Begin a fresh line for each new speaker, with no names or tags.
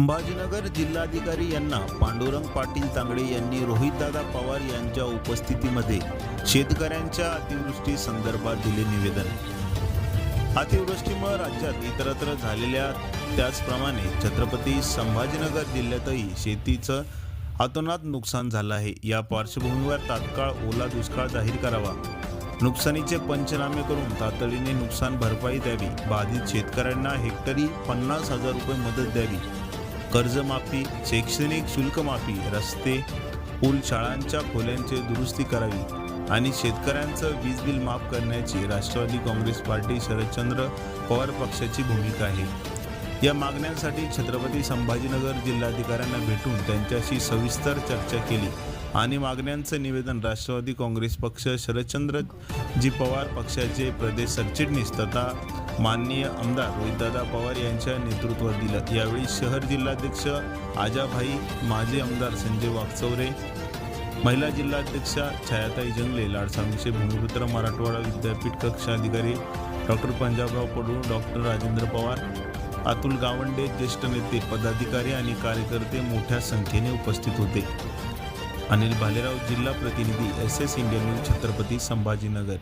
संभाजीनगर जिल्हाधिकारी यांना पांडुरंग पाटील तांगडे यांनी रोहितदादा पवार यांच्या उपस्थितीमध्ये शेतकऱ्यांच्या अतिवृष्टी संदर्भात दिले निवेदन. अतिवृष्टीमुळे राज्यात इतरत्र झालेल्या त्याचप्रमाणे छत्रपती संभाजीनगर जिल्ह्यातही शेतीचं अतोनात नुकसान झालं आहे. या पार्श्वभूमीवर तात्काळ ओला दुष्काळ जाहीर करावा. नुकसानीचे पंचनामे करून तातडीने नुकसान भरपाई द्यावी. बाधित शेतकऱ्यांना हेक्टरी पन्नास हजार रुपये मदत द्यावी. कर्जमाफी शैक्षणिक शुल्कमाफी रस्ते पूल शाळांच्या खोल्यांची दुरुस्ती करावी आणि शेतकऱ्यांचं वीज बिल माफ करण्याची राष्ट्रवादी काँग्रेस पार्टी शरदचंद्र पवार पक्षाची भूमिका आहे. या मागण्यांसाठी छत्रपती संभाजीनगर जिल्हाधिकाऱ्यांना भेटून त्यांच्याशी सविस्तर चर्चा केली आणि मागण्यांचं निवेदन राष्ट्रवादी काँग्रेस पक्ष शरदचंद्र जी पवार पक्षाचे प्रदेश सरचिटणीस तथा माननीय आमदार रोहितदादा पवार यांच्या नेतृत्वात दिलं. यावेळी शहर जिल्हाध्यक्ष आजाभाई माजी आमदार संजय वाकचौरे महिला जिल्हाध्यक्षा छायाताई जंगले लाडसामीचे भूमिपुत्र मराठवाडा विद्यापीठ कक्षाधिकारी डॉक्टर पंजाबराव पडू डॉक्टर राजेंद्र पवार अतुल गावंडे ज्येष्ठ नेते पदाधिकारी आणि कार्यकर्ते मोठ्या संख्येने उपस्थित होते. अनिल भालेराव जिल्हा प्रतिनिधी S S Indian news Chhatrapati Sambhajinagar.